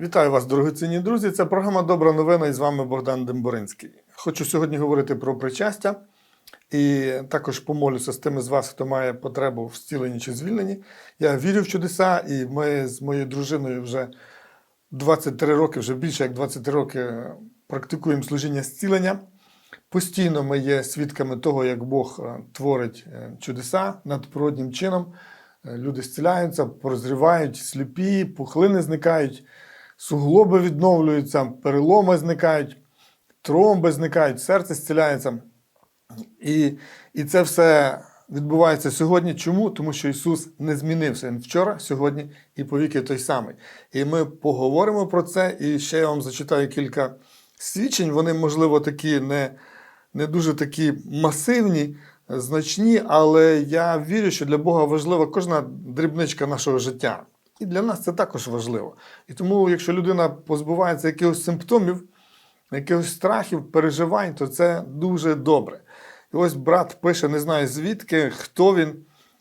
Вітаю вас, дорогоцінні друзі. Це програма Добра новина і з вами Богдан Демборинський. Хочу сьогодні говорити про причастя і також помолюся з тими з вас, хто має потребу в зціленні чи звільненні. Я вірю в чудеса, і ми з моєю дружиною вже 23 роки, вже більше як 23 роки практикуємо служіння зцілення. Постійно ми є свідками того, як Бог е, творить е, чудеса надприроднім чином. Е, Люди зціляються, прозрівають, сліпі, пухлини зникають, суглоби відновлюються, переломи зникають, тромби зникають, серце зціляється. І, і це все відбувається сьогодні. Чому? Тому що Ісус не змінився. Він вчора, сьогодні і повіки той самий. І ми поговоримо про це. І ще я вам зачитаю кілька свідчень. Вони, можливо, такі не, не дуже такі масивні, значні, але я вірю, що для Бога важлива кожна дрібничка нашого життя. І для нас це також важливо. І тому, якщо людина позбувається якихось симптомів, якихось страхів, переживань, то це дуже добре. І ось брат пише, не знаю звідки, хто він.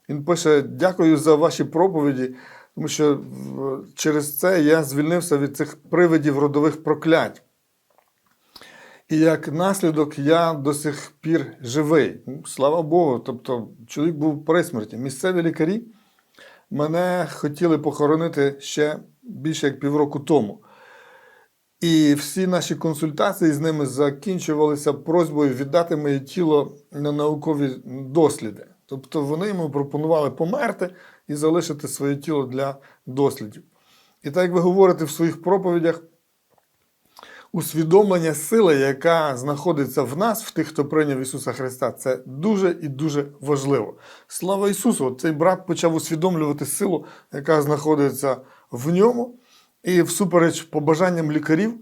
Він пише: Дякую за ваші проповіді, тому що через це я звільнився від цих привидів родових проклять. І як наслідок я до сих пір живий. Ну, Слава Богу. Тобто, чоловік був при смерті. Місцеві лікарі мене хотіли похоронити ще більше як півроку тому. І всі наші консультації з ними закінчувалися просьбою віддати моє тіло на наукові досліди. Тобто вони йому пропонували померти і залишити своє тіло для дослідів. І так як ви говорите в своїх проповідях, усвідомлення сили, яка знаходиться в нас, в тих, хто прийняв Ісуса Христа, це дуже і дуже важливо. Слава Ісусу! Цей брат почав усвідомлювати силу, яка знаходиться в ньому. І всупереч побажанням лікарів,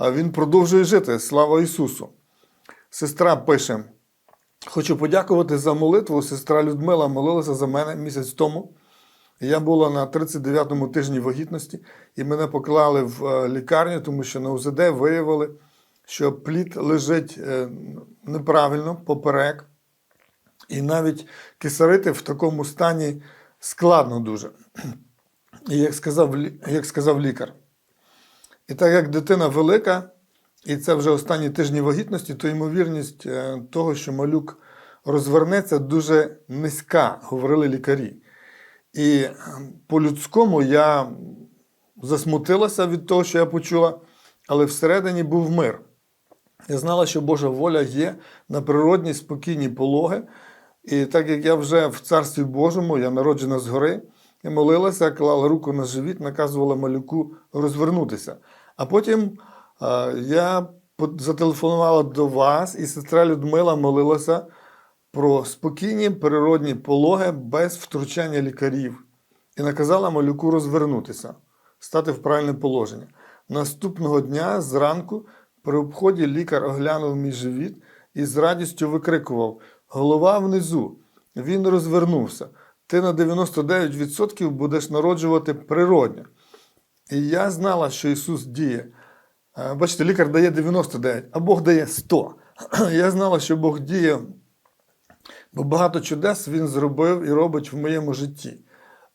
він продовжує жити. Слава Ісусу! Сестра пише: Хочу подякувати за молитву. Сестра Людмила молилася за мене місяць тому. Я була на 39-му тижні вагітності, і мене поклали в е, лікарню, тому що на УЗД виявили, що плід лежить е, неправильно поперек. І навіть кисарити в такому стані складно дуже. І як сказав, як сказав лікар. І так як дитина велика, і це вже останні тижні вагітності, то ймовірність е, того, що малюк розвернеться, дуже низька, говорили лікарі. І по-людському я засмутилася від того, що я почула, але всередині був мир. Я знала, що Божа воля є на природні спокійні пологи. І так як я вже в Царстві Божому, я народжена згори, я молилася, клала руку на живіт, наказувала малюку розвернутися. А потім е, я зателефонувала до вас, і сестра Людмила молилася про спокійні природні пологи без втручання лікарів і наказала малюку розвернутися, стати в правильне положення. Наступного дня зранку при обході лікар оглянув мій живіт і з радістю викрикував: Голова внизу. Він розвернувся. Ти на 99% будеш народжувати природньо. І я знала, що Ісус діє. Е, Бачите, лікар дає 99, а Бог дає 100. Я знала, що Бог діє бо багато чудес він зробив і робить в моєму житті.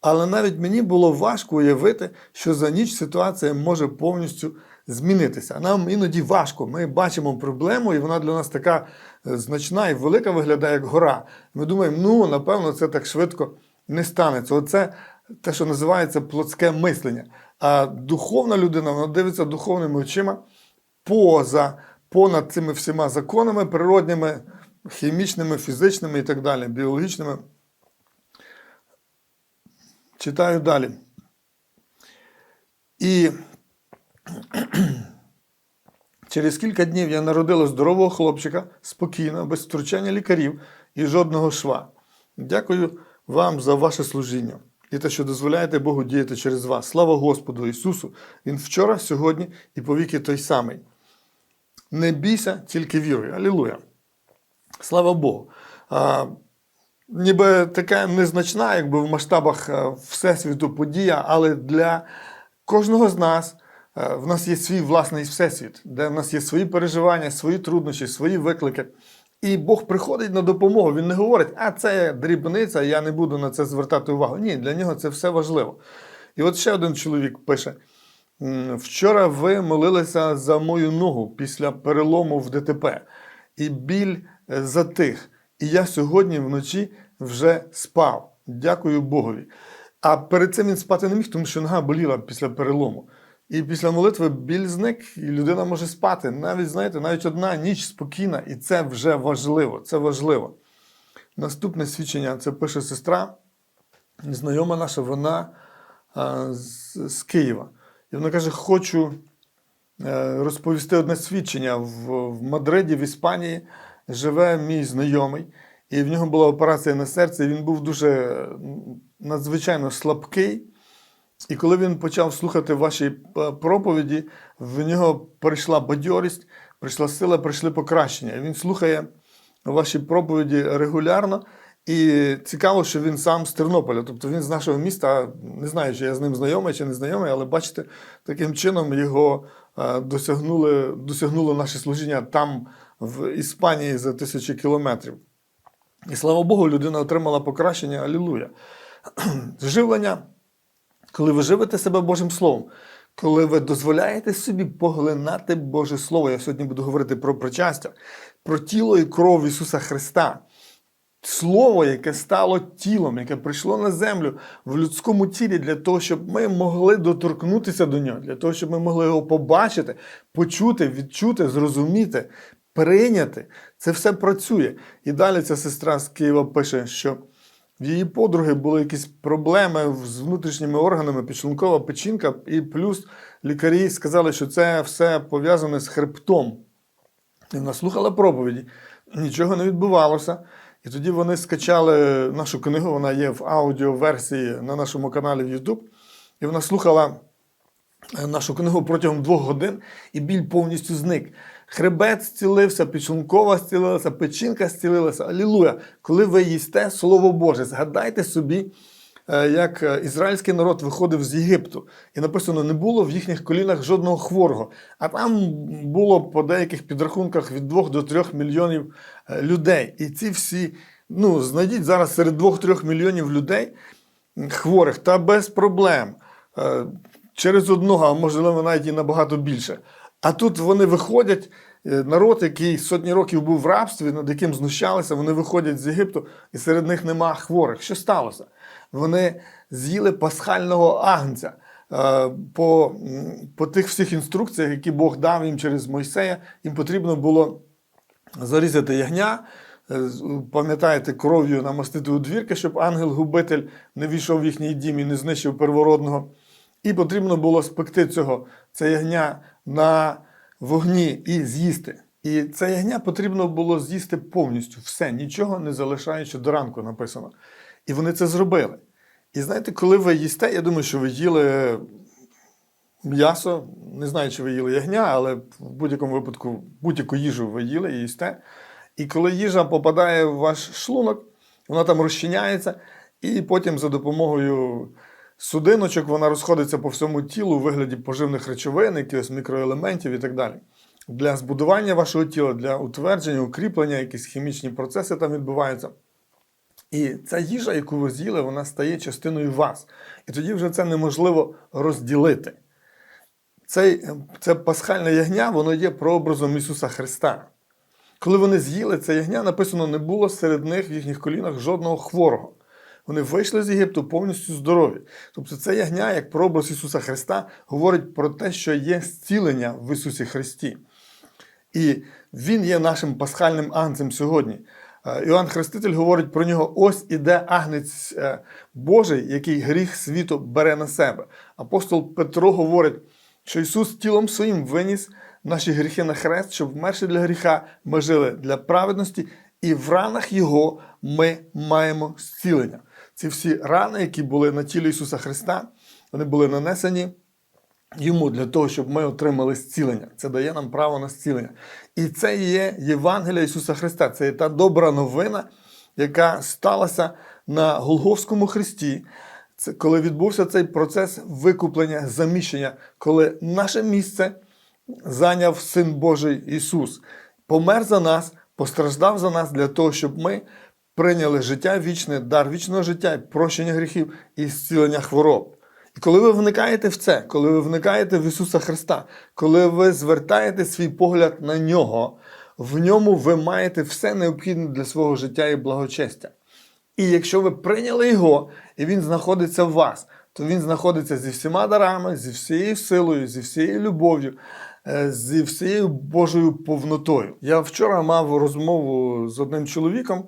Але навіть мені було важко уявити, що за ніч ситуація може повністю змінитися. Нам іноді важко. Ми бачимо проблему, і вона для нас така е, значна і велика виглядає, як гора. Ми думаємо, ну, напевно, це так швидко не станеться. Оце те, що називається плотське мислення. А духовна людина, вона дивиться духовними очима поза, понад цими всіма законами природніми, хімічними, фізичними і так далі, біологічними. Читаю далі. І через кілька днів я народила здорового хлопчика спокійно, без втручання лікарів і жодного шва. Дякую вам за ваше служіння і те, що дозволяєте Богу діяти через вас. Слава Господу Ісусу! Він вчора, сьогодні і повіки той самий. Не бійся, тільки віруй. Алілуя. Слава Богу. А, ніби така незначна, якби в масштабах е, Всесвіту подія, але для кожного з нас е, в нас є свій власний всесвіт, де в нас є свої переживання, свої труднощі, свої виклики. І Бог приходить на допомогу. Він не говорить, а це дрібниця, я не буду на це звертати увагу. Ні, для нього це все важливо. І от ще один чоловік пише: Вчора ви молилися за мою ногу після перелому в ДТП, і біль затих. І я сьогодні вночі вже спав. Дякую Богові. А перед цим він спати не міг, тому що нога боліла після перелому. І після молитви біль зник, і людина може спати. Навіть, знаєте, навіть одна ніч спокійна, і це вже важливо. Це важливо. Наступне свідчення це пише сестра, знайома наша, вона а, з, з Києва. І вона каже: Хочу е, розповісти одне свідчення. В, в Мадриді, в Іспанії, живе мій знайомий, і в нього була операція на серці. Він був дуже надзвичайно слабкий. І коли він почав слухати ваші е, проповіді, в нього прийшла бадьорість, прийшла сила, прийшли покращення. Він слухає ваші проповіді регулярно. І цікаво, що він сам з Тернополя, тобто він з нашого міста, не знаю, чи я з ним знайомий чи не знайомий, але бачите, таким чином його е, досягнули, досягнуло наше служіння там, в Іспанії, за тисячі кілометрів. І слава Богу, людина отримала покращення. Алілуя. Живлення коли ви живете себе Божим Словом, коли ви дозволяєте собі поглинати Боже Слово, я сьогодні буду говорити про причастя, про тіло і кров Ісуса Христа. Слово, яке стало тілом, яке прийшло на землю в людському тілі для того, щоб ми могли доторкнутися до нього, для того, щоб ми могли його побачити, почути, відчути, зрозуміти, прийняти. Це все працює. І далі ця сестра з Києва пише, що в її подруги були якісь проблеми з внутрішніми органами, підшлункова печінка, і плюс лікарі сказали, що це все пов'язане з хребтом. І вона слухала проповіді, нічого не відбувалося. І тоді вони скачали нашу книгу, вона є в аудіоверсії на нашому каналі в YouTube. І вона слухала е, нашу книгу протягом двох годин, і біль повністю зник. Хребет зцілився, підшлункова зцілилася, печінка зцілилася. Алілуя! Коли ви їсте Слово Боже, згадайте собі, е, як е, ізраїльський народ виходив з Єгипту, і написано, не було в їхніх колінах жодного хворого. А там було по деяких підрахунках від 2 до 3 мільйонів е, людей. І ці всі, ну, знайдіть зараз серед 2-3 мільйонів людей хворих та без проблем. Через одного, а можливо, навіть і набагато більше. А тут вони виходять, е, народ, який сотні років був в рабстві, над яким знущалися, вони виходять з Єгипту, і серед них нема хворих. Що сталося? Вони з'їли пасхального агнця. Е, По, по тих всіх інструкціях, які Бог дав їм через Мойсея, їм потрібно було зарізати ягня. е, Пам'ятаєте, кров'ю намастити у двірки, щоб ангел-губитель не війшов в їхній дім і не знищив первородного. І потрібно було спекти цього це ягня на вогні і з'їсти. І це ягня потрібно було з'їсти повністю, все, нічого не залишаючи до ранку, написано. І вони це зробили. І знаєте, коли ви їсте, я думаю, що ви їли м'ясо, не знаю, чи ви їли ягня, але в будь-якому випадку будь-яку їжу ви їли і їсте. І коли їжа попадає в ваш шлунок, вона там розчиняється, і потім за допомогою судиночок вона розходиться по всьому тілу у вигляді поживних речовин, якихось мікроелементів і так далі. Для збудування вашого тіла, для утвердження, укріплення, якісь хімічні процеси там відбуваються. І ця їжа, яку ви з'їли, вона стає частиною вас. І тоді вже це неможливо розділити. Цей, це пасхальне ягня, воно є прообразом Ісуса Христа. Коли вони з'їли це ягня, написано, не було серед них в їхніх колінах жодного хворого. Вони вийшли з Єгипту повністю здорові. Тобто це ягня, як прообраз Ісуса Христа, говорить про те, що є зцілення в Ісусі Христі. І Він є нашим пасхальним агнцем сьогодні. Е, Іоанн Хреститель говорить про нього: ось іде агнець е, Божий, який гріх світу бере на себе. Апостол Петро говорить, що Ісус тілом своїм виніс наші гріхи на хрест, щоб вмерши для гріха ми жили для праведності, і в ранах Його ми маємо зцілення. Ці всі рани, які були на тілі Ісуса Христа, вони були нанесені йому для того, щоб ми отримали зцілення. Це дає нам право на зцілення. І це є Євангелія Ісуса Христа. Це є та добра новина, яка сталася на Голговському хресті. Це коли відбувся цей процес викуплення, заміщення, коли наше місце зайняв Син Божий Ісус, помер за нас, постраждав за нас для того, щоб ми прийняли життя вічне, дар вічного життя, прощення гріхів і зцілення хвороб. І коли ви вникаєте в це, коли ви вникаєте в Ісуса Христа, коли ви звертаєте свій погляд на нього, в ньому ви маєте все необхідне для свого життя і благочестя. І якщо ви прийняли його, і він знаходиться в вас, то він знаходиться зі всіма дарами, зі всією силою, зі всією любов'ю, е, зі всією Божою повнотою. Я вчора мав розмову з одним чоловіком.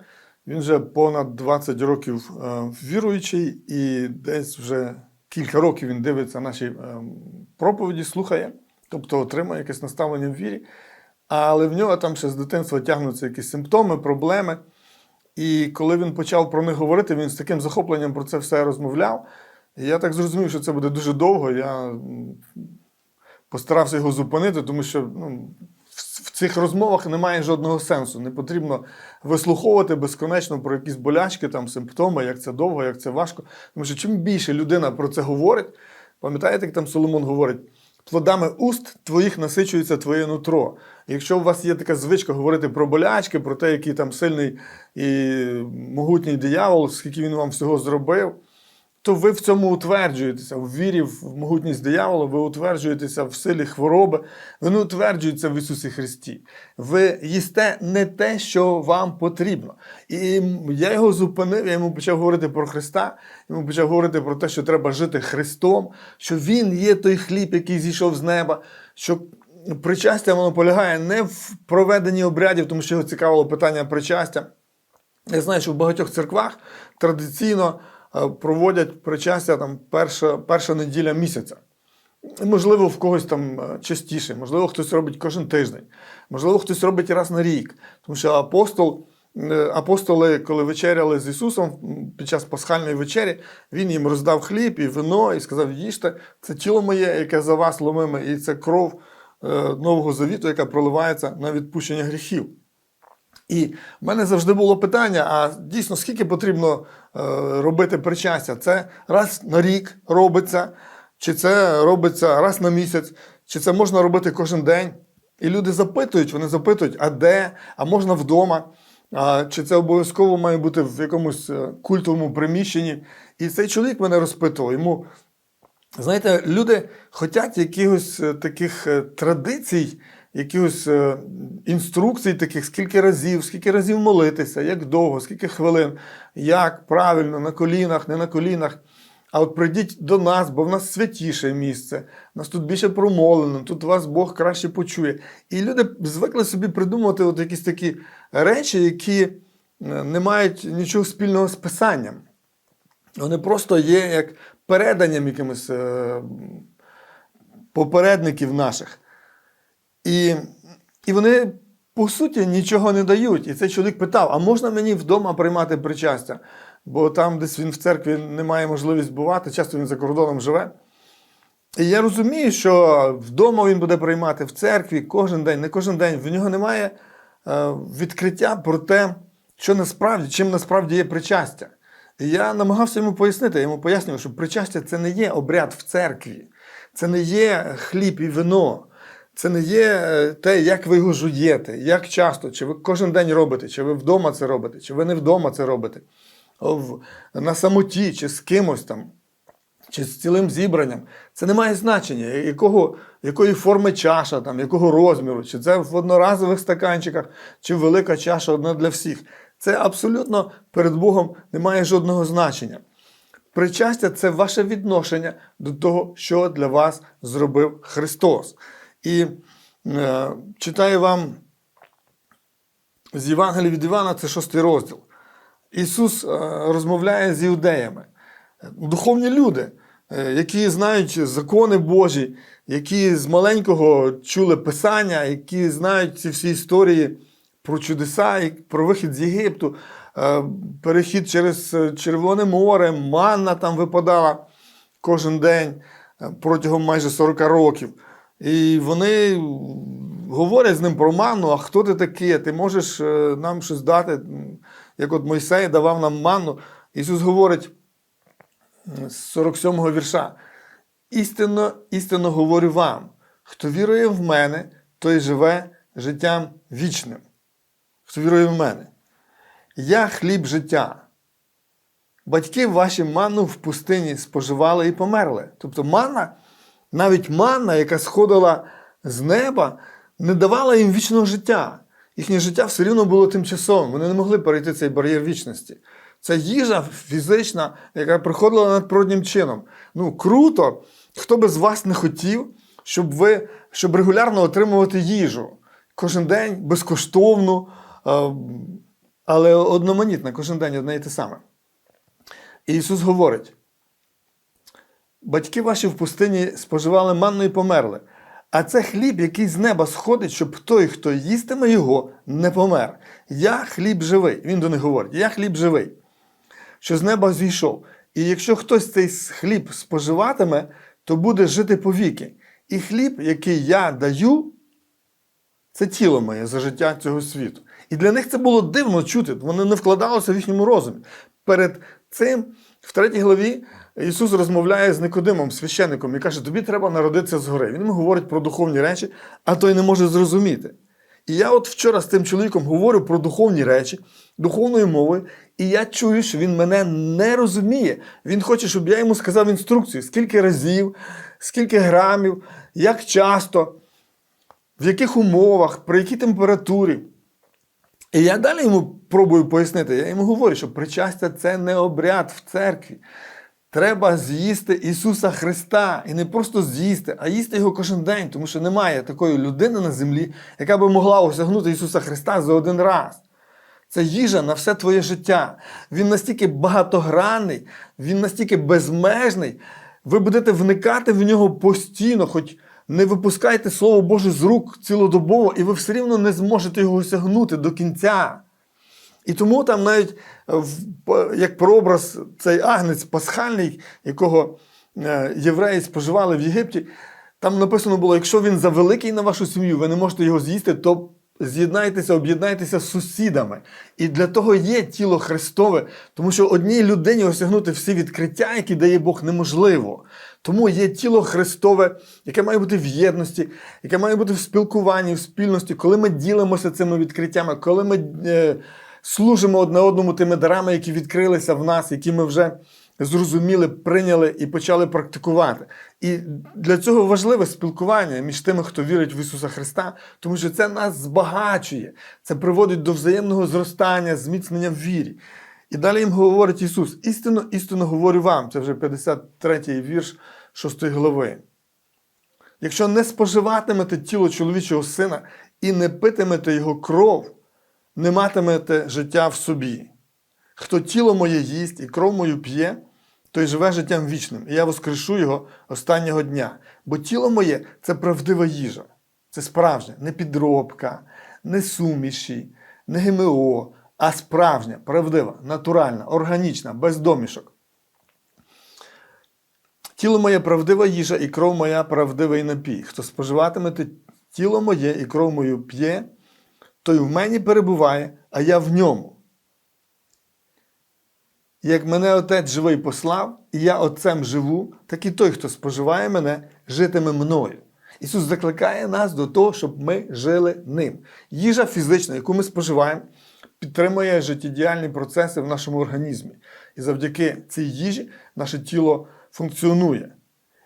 Він вже понад 20 років е, віруючий, і десь вже кілька років він дивиться наші е, проповіді, слухає, тобто отримує якесь наставлення в вірі. Але в нього там ще з дитинства тягнуться якісь симптоми, проблеми. І коли він почав про них говорити, він з таким захопленням про це все розмовляв. І я так зрозумів, що це буде дуже довго. Я постарався його зупинити, тому що ну, в- цих розмовах немає жодного сенсу. Не потрібно вислуховувати безконечно про якісь болячки, там, симптоми, як це довго, як це важко. Тому що чим більше людина про це говорить, пам'ятаєте, як там Соломон говорить? Плодами уст твоїх насичується твоє нутро. Якщо у вас є така звичка говорити про болячки, про те, який там сильний і могутній диявол, скільки він вам всього зробив, то ви в цьому утверджуєтеся. В вірі в могутність диявола, ви утверджуєтеся в силі хвороби, ви не утверджуєтеся в Ісусі Христі. Ви їсте не те, що вам потрібно. І я його зупинив, я йому почав говорити про Христа, йому почав говорити про те, що треба жити Христом, що Він є той хліб, який зійшов з неба. що Причастя воно полягає не в проведенні обрядів, тому що його цікавило питання причастя. Я знаю, що в багатьох церквах традиційно проводять причастя там перша, перша неділя місяця. Можливо, в когось там е, частіше, можливо, хтось робить кожен тиждень, можливо, хтось робить раз на рік. Тому що апостол, е, апостоли, коли вечеряли з Ісусом під час пасхальної вечері, Він їм роздав хліб і вино і сказав: їжте, це тіло моє, яке за вас ломиме, і це кров е, Нового Завіту, яка проливається на відпущення гріхів. І в мене завжди було питання: а дійсно, скільки потрібно е, робити причастя? Це раз на рік робиться, чи це робиться раз на місяць, чи це можна робити кожен день? І люди запитують, вони запитують, а де, а можна вдома, а, чи це обов'язково має бути в якомусь е, культовому приміщенні. І цей чоловік мене розпитував. Йому Знаєте, люди хочуть якихось е, таких традицій, якихось е, інструкцій, таких, скільки разів, скільки разів молитися, як довго, скільки хвилин, як правильно, на колінах, не на колінах. А от прийдіть до нас, бо в нас святіше місце, нас тут більше промолено, тут вас Бог краще почує. І люди звикли собі придумувати от якісь такі речі, які е, не мають нічого спільного з писанням. Вони просто є як переданням якимось е, попередників наших. І, і вони, по суті, нічого не дають. І цей чоловік питав: а можна мені вдома приймати причастя? Бо там, десь він в церкві не має можливість бувати, часто він за кордоном живе. І я розумію, що вдома він буде приймати в церкві кожен день, не кожен день. В нього немає е, відкриття про те, що насправді, чим насправді є причастя. І я намагався йому пояснити, я йому пояснював, що причастя це не є обряд в церкві, це не є хліб і вино, це не є е, те, як ви його жуєте, як часто, чи ви кожен день робите, чи ви вдома це робите, чи ви не вдома це робите, на самоті, чи з кимось там чи з цілим зібранням, це не має значення, якого, якої форми чаша, там, якого розміру, чи це в одноразових стаканчиках, чи велика чаша одна для всіх. Це абсолютно перед Богом не має жодного значення. Причастя це ваше відношення до того, що для вас зробив Христос. І е, читаю вам з Євангелія від Івана, це шостий розділ. Ісус е, розмовляє з іудеями. Духовні люди, е, які знають закони Божі, які з маленького чули Писання, які знають ці всі історії про чудеса, про вихід з Єгипту, е, перехід через Червоне море, манна там випадала кожен день е, протягом майже 40 років. І вони говорять з ним про манну, а хто ти такий? Ти можеш е, нам щось дати, як от Мойсей давав нам манну. Ісус говорить з 47-го вірша. Істинно, істинно говорю вам, хто вірує в мене, той живе життям вічним. Хто вірує в мене. Я хліб життя. батьки ваші манну в пустині споживали і померли. Тобто манна, навіть манна, яка сходила з неба, не давала їм вічного життя. Їхнє життя все рівно було тимчасовим. Вони не могли перейти цей бар'єр вічності. Це їжа фізична, яка приходила надприроднім чином. Ну, круто, хто би з вас не хотів, щоб ви щоб регулярно отримувати їжу. Кожен день безкоштовно, але одноманітно, кожен день одне і те саме. І Ісус говорить: батьки ваші в пустині споживали манну і померли. А це хліб, який з неба сходить, щоб той, хто їстиме його, не помер. Я хліб живий. Він до них говорить: Я хліб живий, що з неба зійшов. І якщо хтось цей хліб споживатиме, то буде жити повіки. І хліб, який я даю, це тіло моє за життя цього світу. І для них це було дивно чути, вони не вкладалося в їхньому розумі. Перед цим, в третій главі, Ісус розмовляє з Никодимом, священником, і каже: Тобі треба народитися згори. Він йому говорить про духовні речі, а той не може зрозуміти. І я от вчора з тим чоловіком говорю про духовні речі, духовною мовою, і я чую, що він мене не розуміє. Він хоче, щоб я йому сказав інструкцію, скільки разів, скільки грамів, як часто, в яких умовах, при якій температурі. І я далі йому пробую пояснити. Я йому говорю, що причастя це не обряд в церкві. Треба з'їсти Ісуса Христа. І не просто з'їсти, а їсти його кожен день, тому що немає такої людини на землі, яка би могла осягнути Ісуса Христа за один раз. Це їжа на все твоє життя. Він настільки багатогранний, він настільки безмежний. Ви будете вникати в нього постійно, хоч не випускайте Слово Боже з рук цілодобово, і ви все рівно не зможете його осягнути до кінця. І тому там навіть як прообраз цей агнець пасхальний, якого е, євреї споживали в Єгипті, там написано було: якщо він завеликий на вашу сім'ю, ви не можете його з'їсти, то з'єднайтеся, об'єднайтеся з сусідами. І для того є тіло Христове, тому що одній людині осягнути всі відкриття, які дає Бог, неможливо. Тому є тіло Христове, яке має бути в єдності, яке має бути в спілкуванні, в спільності, коли ми ділимося цими відкриттями, коли ми е, служимо одне одному тими дарами, які відкрилися в нас, які ми вже зрозуміли, прийняли і почали практикувати. І для цього важливе спілкування між тими, хто вірить в Ісуса Христа, тому що це нас збагачує, це приводить до взаємного зростання, зміцнення в вірі. І далі їм говорить Ісус: істинно, істинно говорю вам, це вже 53-й вірш 6 глави. Якщо не споживатимете тіло чоловічого сина і не питимете його кров, не матимете життя в собі. Хто тіло моє їсть і кров мою п'є, той живе життям вічним, і я воскрешу його останнього дня. Бо тіло моє це правдива їжа, це справжня, не підробка, не суміші, не ГМО, а справжня, правдива, натуральна, органічна, без домішок. Тіло моє правдива їжа, і кров моя правдивий напій. Хто споживатиме тіло моє і кров мою п'є, той в мені перебуває, а я в ньому. Як мене Отець живий послав, і я Отцем живу, так і той, хто споживає мене, житиме мною. Ісус закликає нас до того, щоб ми жили ним. Їжа фізична, яку ми споживаємо, підтримує життєдіяльні процеси в нашому організмі. І завдяки цій їжі наше тіло функціонує.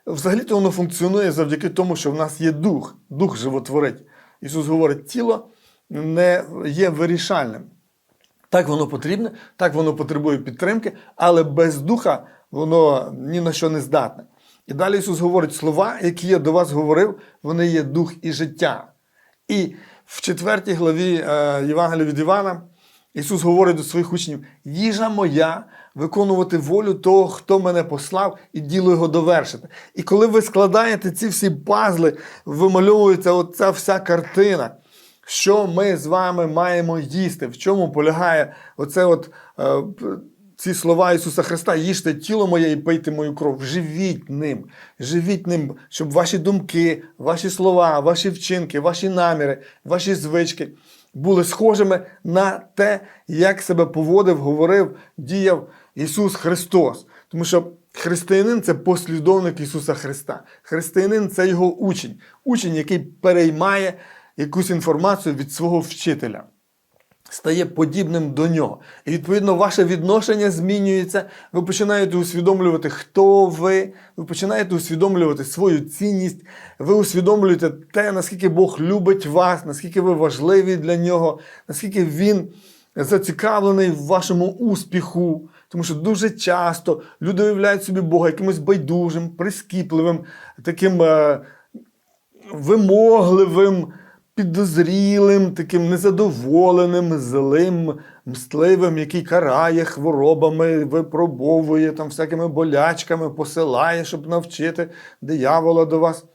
Взагалі-то воно функціонує завдяки тому, що в нас є дух, дух животворить. Ісус говорить, тіло не є вирішальним. Так воно потрібне, так воно потребує підтримки, але без духа воно ні на що не здатне. І далі Ісус говорить слова, які я до вас говорив, вони є дух і життя. І в четвертій главі е, Євангелія від Івана Ісус говорить до своїх учнів: їжа моя виконувати волю того, хто мене послав, і діло його довершити. І коли ви складаєте ці всі пазли, вимальовується оця вся картина що ми з вами маємо їсти, в чому полягає оце от, е, ці слова Ісуса Христа: їжте тіло моє і пийте мою кров. Живіть ним, живіть ним, щоб ваші думки, ваші слова, ваші вчинки, ваші наміри, ваші звички були схожими на те, як себе поводив, говорив, діяв Ісус Христос. Тому що християнин це послідовник Ісуса Христа. Християнин це його учень, учень, який переймає якусь інформацію від свого вчителя. стає подібним до нього. І відповідно ваше відношення змінюється. Ви починаєте усвідомлювати, хто ви, ви починаєте усвідомлювати свою цінність, ви усвідомлюєте те, наскільки Бог любить вас, наскільки ви важливі для нього, наскільки Він зацікавлений в вашому успіху. Тому що дуже часто люди уявляють собі Бога якимось байдужим, прискіпливим, таким е, вимогливим, підозрілим, таким незадоволеним, злим, мстливим, який карає хворобами, випробовує там всякими болячками, посилає, щоб навчити диявола до вас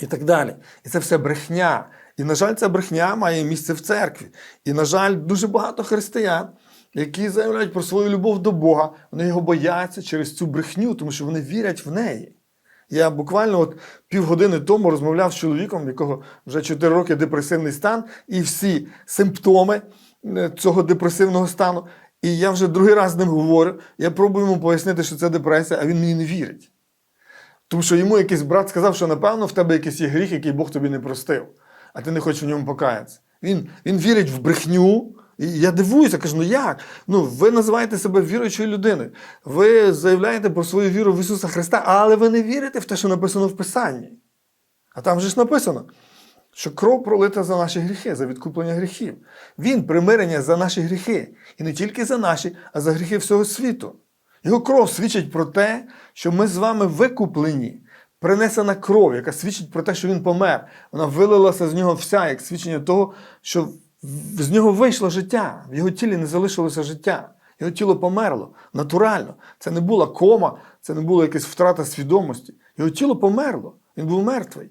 і так далі. І це все брехня. І, на жаль, ця брехня має місце в церкві. І, на жаль, дуже багато християн, які заявляють про свою любов до Бога, вони його бояться через цю брехню, тому що вони вірять в неї. Я буквально от півгодини тому розмовляв з чоловіком, в якого вже 4 роки депресивний стан, і всі симптоми е, цього депресивного стану. І я вже другий раз з ним говорю. Я пробую йому пояснити, що це депресія, а він мені не вірить. Тому що йому якийсь брат сказав, що напевно в тебе якийсь є гріх, який Бог тобі не простив, а ти не хочеш в ньому покаятися. Він, він вірить в брехню. І я дивуюся, кажу, ну як? Ну, ви називаєте себе віруючою людиною. Ви заявляєте про свою віру в Ісуса Христа, але ви не вірите в те, що написано в Писанні. А там же ж написано, що кров пролита за наші гріхи, за відкуплення гріхів. Він примирення за наші гріхи. І не тільки за наші, а за гріхи всього світу. Його кров свідчить про те, що ми з вами викуплені. Принесена кров, яка свідчить про те, що він помер. Вона вилилася з нього вся, як свідчення того, що з нього вийшло життя, в його тілі не залишилося життя. Його тіло померло натурально. Це не була кома, це не була якась втрата свідомості. Його тіло померло, він був мертвий.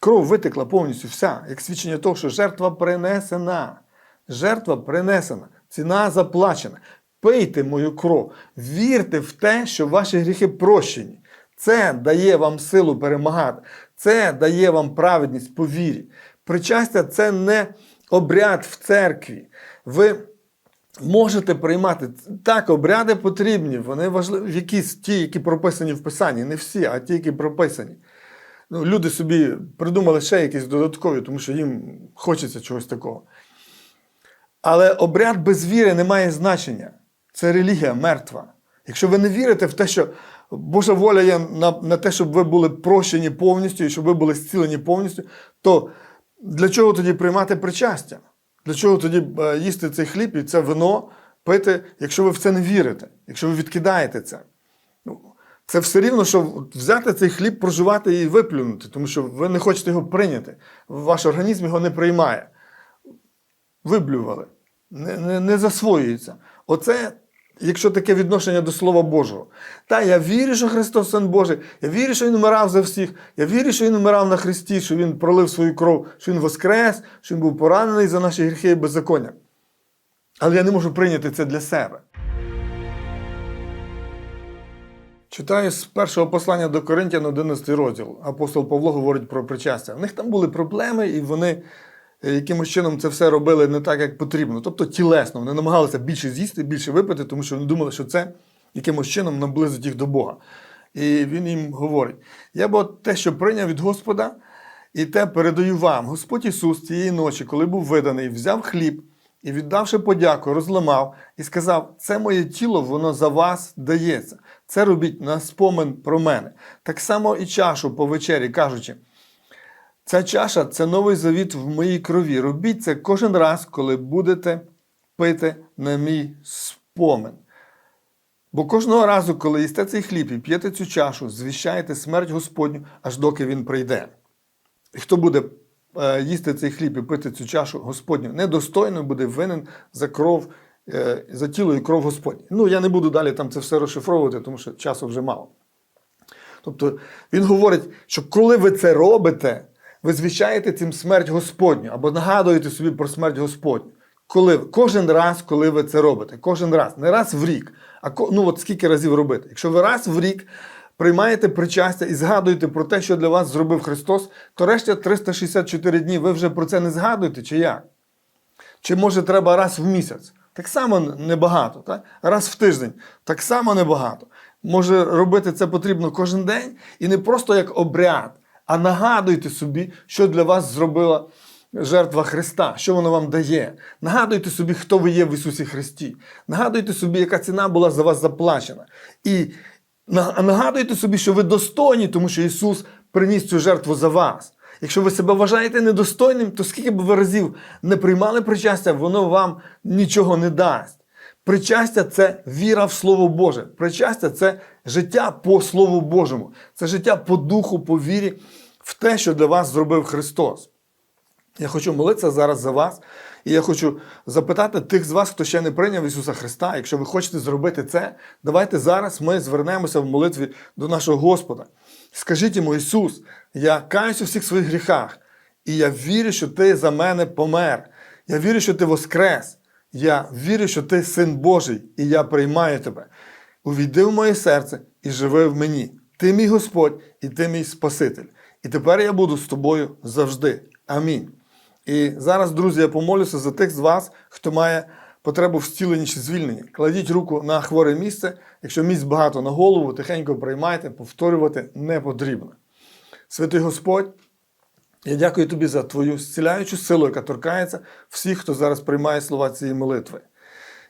Кров витекла повністю вся, як свідчення того, що жертва принесена. Жертва принесена, ціна заплачена. Пийте мою кров, вірте в те, що ваші гріхи прощені. Це дає вам силу перемагати, це дає вам праведність по вірі. Причастя це не обряд в церкві. Ви можете приймати так, обряди потрібні, вони важливі, якісь ті, які прописані в Писанні, не всі, а ті, які прописані. Ну, люди собі придумали ще якісь додаткові, тому що їм хочеться чогось такого. Але обряд без віри не має значення. Це релігія мертва. Якщо ви не вірите в те, що Божа воля є на, на те, щоб ви були прощені повністю і щоб ви були зцілені повністю, то для чого тоді приймати причастя? Для чого тоді е, їсти цей хліб і це вино пити, якщо ви в це не вірите, якщо ви відкидаєте це? Ну, це все рівно, що взяти цей хліб, проживати і виплюнути, тому що ви не хочете його прийняти. Ваш організм його не приймає. Виблювали, не, не, не засвоюється. Оце, якщо таке відношення до Слова Божого. Та я вірю, що Христос Син Божий, я вірю, що Він вмирав за всіх, я вірю, що Він вмирав на Христі, що Він пролив свою кров, що Він воскрес, що Він був поранений за наші гріхи і беззаконня. Але я не можу прийняти це для себе. Читаю з першого послання до Коринтян 11 розділ. Апостол Павло говорить про причастя. В них там були проблеми, і вони якимось чином це все робили не так, як потрібно. Тобто тілесно. Вони намагалися більше з'їсти, більше випити, тому що вони думали, що це якимось чином наблизить їх до Бога. І він їм говорить: я бо те, що прийняв від Господа, і те передаю вам. Господь Ісус цієї ночі, коли був виданий, взяв хліб і, віддавши подяку, розламав і сказав: Це моє тіло, воно за вас дається. Це робіть на спомин про мене. Так само і чашу по вечері, кажучи. Ця чаша це новий завіт в моїй крові. Робіть це кожен раз, коли будете пити на мій спомин. Бо кожного разу, коли їсте цей хліб і п'єте цю чашу, звіщаєте смерть Господню, аж доки він прийде. І хто буде е, їсти цей хліб і пити цю чашу Господню, недостойно буде винен за кров, е, за тіло і кров Господню. Ну, я не буду далі там це все розшифровувати, тому що часу вже мало. Тобто він говорить, що коли ви це робите, ви звіщаєте цим смерть Господню або нагадуєте собі про смерть Господню. Коли, кожен раз, коли ви це робите, кожен раз, не раз в рік, а ну от скільки разів робити. Якщо ви раз в рік приймаєте причастя і згадуєте про те, що для вас зробив Христос, то решта 364 дні ви вже про це не згадуєте, чи як? Чи може треба раз в місяць? Так само небагато. Так? Раз в тиждень так само небагато. Може робити це потрібно кожен день і не просто як обряд, а нагадуйте собі, що для вас зробила жертва Христа, що воно вам дає. Нагадуйте собі, хто ви є в Ісусі Христі. Нагадуйте собі, яка ціна була за вас заплачена. І нагадуйте собі, що ви достойні, тому що Ісус приніс цю жертву за вас. Якщо ви себе вважаєте недостойним, то скільки б ви разів не приймали причастя, воно вам нічого не дасть. Причастя це віра в Слово Боже. Причастя це життя по Слову Божому. Це життя по духу, по вірі в те, що для вас зробив Христос. Я хочу молитися зараз за вас, і я хочу запитати тих з вас, хто ще не прийняв Ісуса Христа. Якщо ви хочете зробити це, давайте зараз ми звернемося в молитві до нашого Господа. Скажіть йому, Ісус, я каюся у всіх своїх гріхах, і я вірю, що Ти за мене помер. Я вірю, що Ти воскрес. Я вірю, що Ти син Божий, і я приймаю тебе. Увійди в моє серце і живи в мені. Ти мій Господь і ти мій Спаситель. І тепер я буду з тобою завжди. Амінь. І зараз, друзі, я помолюся за тих з вас, хто має потребу в чи звільненні. Кладіть руку на хворе місце. Якщо місць багато на голову, тихенько приймайте, повторювати не потрібно. Святий Господь, я дякую тобі за твою зціляючу силу, яка торкається всіх, хто зараз приймає слова цієї молитви.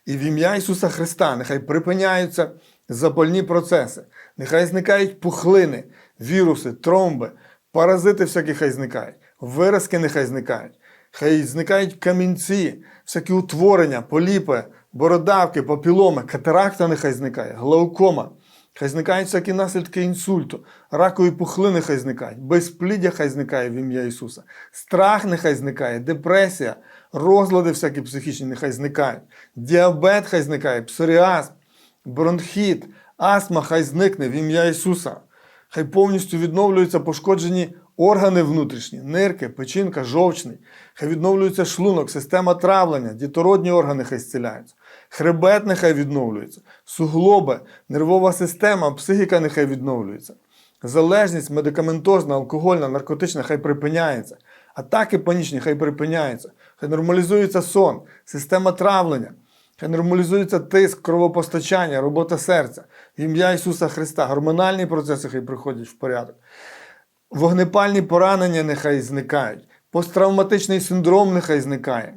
І в ім'я Ісуса Христа нехай припиняються запальні процеси, нехай зникають пухлини, віруси, тромби, паразити всякі хай зникають, виразки нехай зникають, хай зникають камінці, всякі утворення, поліпи, бородавки, папіломи, катаракта нехай зникає, глаукома. Хай зникають всякі наслідки інсульту, ракові пухлини хай зникають, безпліддя хай зникає в ім'я Ісуса, страх нехай зникає, депресія, розлади всякі психічні нехай зникають, діабет хай зникає, псоріаз, бронхіт, астма хай зникне в ім'я Ісуса. Хай повністю відновлюються пошкоджені органи внутрішні, нирки, печінка, жовчний. Хай відновлюється шлунок, система травлення, дітородні органи хай зціляються. Хребет нехай відновлюється, суглоби, нервова система, психіка нехай відновлюється. Залежність медикаментозна, алкогольна, наркотична хай припиняється. Атаки панічні хай припиняються. Хай нормалізується сон, система травлення. Хай нормалізується тиск, кровопостачання, робота серця. В ім'я Ісуса Христа. Гормональні процеси хай приходять в порядок. Вогнепальні поранення нехай зникають. Посттравматичний синдром нехай зникає.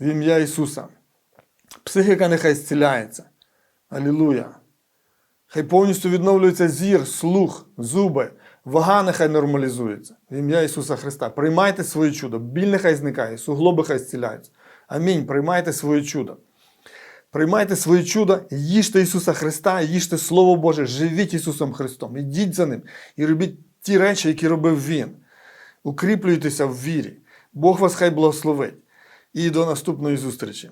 В ім'я Ісуса. Психіка нехай зціляється. Алілуя. Хай повністю відновлюється зір, слух, зуби, вага нехай нормалізується. В ім'я Ісуса Христа. Приймайте своє чудо. Біль нехай зникає, суглоби хай зціляються. Амінь. Приймайте своє чудо. Приймайте своє чудо, їжте Ісуса Христа, їжте Слово Боже, живіть Ісусом Христом, ідіть за Ним і робіть ті речі, які робив Він. Укріплюйтеся в вірі. Бог вас хай благословить. І до наступної зустрічі.